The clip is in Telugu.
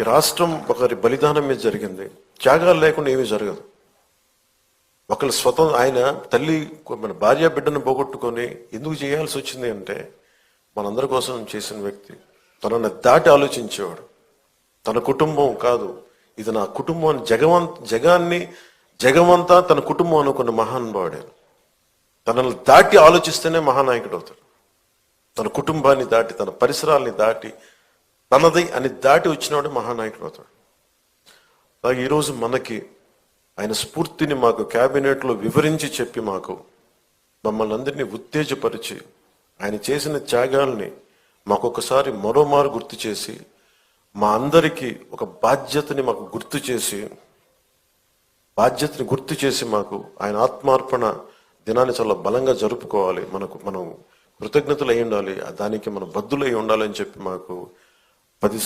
ఈ రాష్ట్రం ఒకరి బలిదానం మీద జరిగింది. త్యాగాలు లేకుండా ఏమీ జరగదు. ఒకరి స్వతంత్ర ఆయన తల్లి మన భార్య బిడ్డను పోగొట్టుకొని ఎందుకు చేయాల్సి వచ్చింది అంటే మనందరి కోసం చేసిన వ్యక్తి తనని దాటి ఆలోచించేవాడు. తన కుటుంబం కాదు. ఇది నా కుటుంబం అని జగవంత జగాన్ని జగమంతా తన కుటుంబం అనుకున్న మహానుభావుడే. తనను దాటి ఆలోచిస్తేనే మహానాయకుడు అవుతాడు. తన కుటుంబాన్ని దాటి తన పరిసరాల్ని దాటి తనది అని దాటి వచ్చినవాడు మహానాయకుడు అవుతాడు. అలాగే ఈరోజు మనకి ఆయన స్ఫూర్తిని మాకు క్యాబినెట్లో వివరించి చెప్పి మాకు మమ్మల్ని అందరినీ ఉత్తేజపరిచి ఆయన చేసిన త్యాగాల్ని మాకొకసారి మరోమారు గుర్తు చేసి మా అందరికీ ఒక బాధ్యతని మాకు గుర్తు చేసి బాధ్యతని గుర్తు చేసి మాకు ఆయన ఆత్మార్పణ దినాన్ని చాలా బలంగా జరుపుకోవాలి. మనకు మనం కృతజ్ఞతలు అయి ఉండాలి దానికి మనం బద్దులై ఉండాలని చెప్పి మాకు But it's